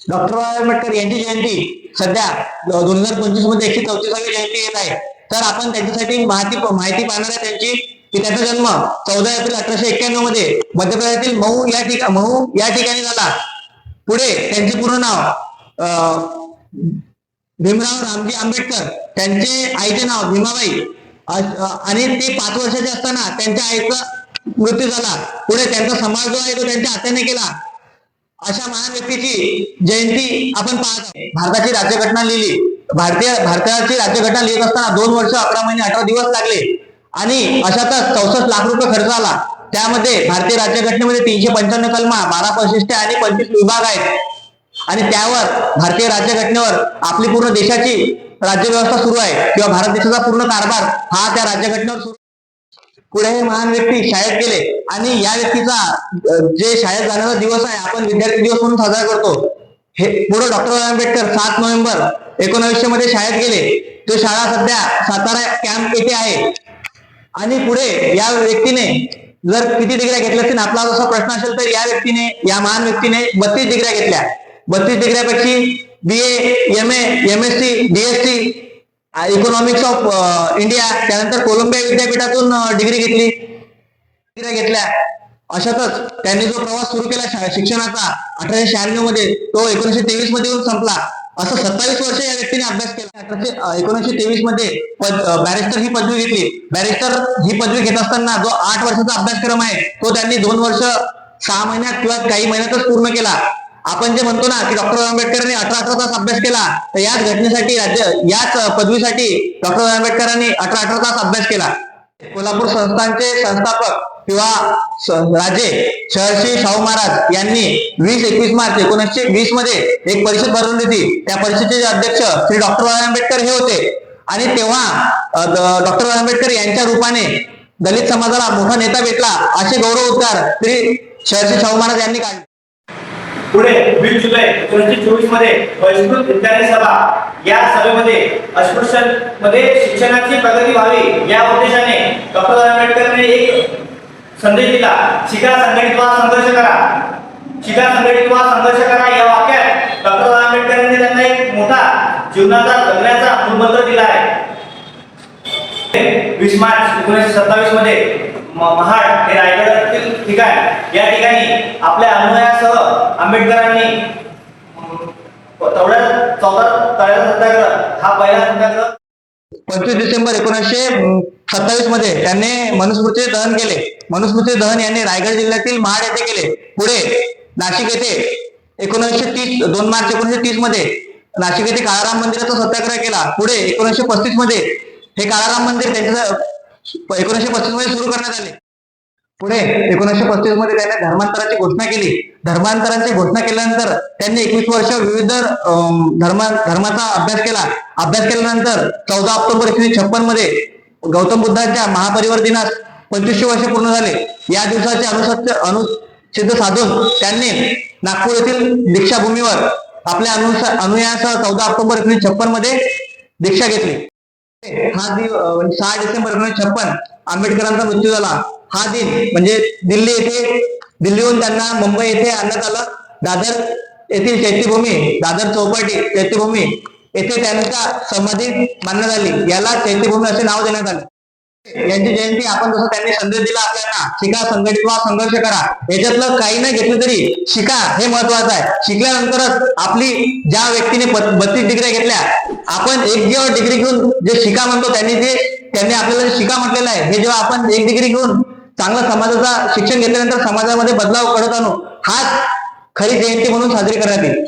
Doctor Ambedkar यांची जयंती. सध्या दोन हजार पंचवीसमध्ये एकशे चौतीसावी जयंती येत आहे. तर आपण त्यांच्यासाठी माहिती माहिती पाहणार आहे त्यांची की त्याचा जन्म चौदा एप्रिल अठराशे एक्क्याण्णवमध्ये मध्य प्रदेशातील मऊ या ठिकाणी मऊ या ठिकाणी झाला. पुढे त्यांचे पूर्ण नाव भीमराव रामजी आंबेडकर त्यांचे आईचे नाव भीमाबाई आणि ते पाच वर्षाचे असताना त्यांच्या आईचा मृत्यू झाला. पुढे त्यांचा समाज जो आहे तो त्यांच्या हाताने केला. अशा महान व्यक्तीची जयंती आपण पाहत आहे भारताची राज्यघटना लिहिली. भारतीय भारताची राज्यघटना लिहित असताना दोन वर्ष अकरा महिने अठरा दिवस लागले. आणि अशातच चौसष्ट लाख रुपये खर्च आला. त्यामध्ये भारतीय राज्यघटनेमध्ये तीनशे पंच्याण्णव कलमा बारा वैशिष्ट्य आणि पंचवीस विभाग आहेत. आणि त्यावर भारतीय राज्यघटनेवर आपली पूर्ण देशाची राज्यव्यवस्था सुरू आहे. किंवा भारत देशाचा पूर्ण कारभार हा त्या राज्यघटनेवर सुरू पुढे हे महान व्यक्ती शाळेत गेले आणि या व्यक्तीचा जे शाळेत जाण्याचा दिवस आहे आपण विद्यार्थी दिवस म्हणून साजरा करतो. हे पुढे डॉक्टर आंबेडकर सात नोव्हेंबर एकोणावीसशे मध्ये शाळेत गेले. तो शाळा सध्या सातारा कॅम्प येथे आहे. आणि पुढे या व्यक्तीने जर किती डिग्र्या घेतल्या असतील आपला जसा प्रश्न असेल तर या व्यक्तीने या महान व्यक्तीने बत्तीस डिग्र्या घेतल्या. बत्तीस डिग्र्यापैकी B A M A M S C DSc economics of India त्यानंतर कोलंबिया विद्यापीठातून uh, डिग्री घेतली. डिग्री घेतल्या. अशातच त्यांनी जो प्रवास सुरू केला शिक्षणाचा अठराशे शहाण्णवमध्ये तो एकोणीशे तेवीसमध्ये येऊन संपला. असं सत्तावीस वर्ष या व्यक्तीने अभ्यास केला. अठराशे एकोणीशे तेवीसमध्ये बॅरिस्टर ही पदवी घेतली. बॅरिस्टर ही पदवी घेत असताना जो आठ वर्षाचा अभ्यासक्रम आहे तो त्यांनी दोन वर्ष सहा महिन्यात किंवा काही महिन्यातच पूर्ण केला. आपण जे म्हणतो ना की डॉक्टर आंबेडकरांनी अठरा अठरा तास अभ्यास केला तर याच घटनेसाठी राज्य याच पदवीसाठी डॉक्टर आंबेडकरांनी अठरा अठरा तास अभ्यास केला. कोल्हापूर संस्थांचे संस्थापक किंवा राजे शहर्षी शाहू महाराज यांनी वीस एकवीस मार्च एकोणीसशे वीसमध्ये एक परिषद भरवली होती त्या परिषदेचे अध्यक्ष श्री डॉक्टर आंबेडकर हे होते. आणि तेव्हा डॉक्टर आंबेडकर यांच्या रूपाने दलित समाजाला मोठा नेता भेटला असे गौरव उद्गार श्री शहर्षी शाहू महाराज यांनी काढले. पुढे वीस जुलै एकोणीसशे चोवीसमध्ये बहिष्कृत विद्यार्थी सभा. या सभेमध्ये अस्पृश्यमध्ये शिक्षणाची प्रगती व्हावी या उद्देशाने डॉक्टर आंबेडकरने एक संदेश दिला. शिका संघटित व्हा संघर्ष करा. शिका संघटित व्हा संघर्ष करा. या वाक्यात डॉक्टर आंबेडकरांनी त्यांना एक मोठा जीवनाचा जगण्याचा मूलमंत्र दिला आहे. वीस मार्च एकोणीसशे सत्तावीसमध्ये महाड हे रायगडातील ठिकाण. या ठिकाणी आपल्या अनुभव आंबेडकरांनी चौदा सत्याग्रह हा पहिला सत्याग्रह. पंचवीस डिसेंबर एकोणीसशे सत्तावीसमध्ये त्यांनी मनुस्मृती दहन केले. मनुस्मृती दहन यांनी रायगड जिल्ह्यातील महाड येथे केले. पुढे नाशिक येथे एकोणीसशे तीस दोन मार्च एकोणीसशे तीसमध्ये नाशिक येथे काळाराम मंदिराचा सत्याग्रह केला. पुढे एकोणीसशे पस्तीसमध्ये हे काळाराम मंदिर त्यांच्या एकोणीसशे पस्तीसमध्ये सुरू करण्यात आले. पुढे एकोणीसशे पस्तीसमध्ये त्यांनी धर्मांतराची घोषणा केली. धर्मांतरांची घोषणा केल्यानंतर त्यांनी एकवीस वर्ष विविध धर्मा धर्माचा अभ्यास केला. अभ्यास केल्यानंतर चौदा ऑक्टोबर एकोणीसशे छप्पनमध्ये गौतम बुद्धांच्या महापरिवार दिनास पंचवीसशे वर्ष पूर्ण झाले. या दिवसाचे अनुसत्य अनुच्छेद साधून त्यांनी नागपूर येथील दीक्षाभूमीवर आपल्या अनुसा अनुयासह चौदा ऑक्टोबर एकोणीसशे छप्पनमध्ये दीक्षा घेतली. हा दिव म्हणजे सहा डिसेंबर एकोणीसशे छप्पन आंबेडकरांचा मृत्यू झाला. हा दिन म्हणजे दिल्ली येथे दिल्लीहून त्यांना मुंबई येथे आणण्यात आलं. दादर येथील चैत्यभूमी दादर चौपाटी चैत्यभूमी येथे त्यांचा समाधी मानण्यात आली. याला चैत्यभूमी असे नाव देण्यात आले. यांची जयंती आपण जसं त्यांनी संदेश दिला आपल्याला शिका संघटित व्हा संघर्ष करा. याच्यातलं काही नाही घेतलं तरी शिका हे महत्वाचं आहे. शिकल्यानंतरच आपली ज्या व्यक्तीने बत्तीस डिग्र्या घेतल्या आपण एक जेव्हा डिग्री घेऊन जे शिका म्हणतो त्यांनी जे त्यांनी आपल्याला शिका म्हटलेलं आहे हे जेव्हा आपण एक डिग्री घेऊन चांगला समाजाचा शिक्षण घेतल्यानंतर समाजामध्ये बदलाव घडत आणू हाच खरी जयंती म्हणून साजरी करण्यात येईल.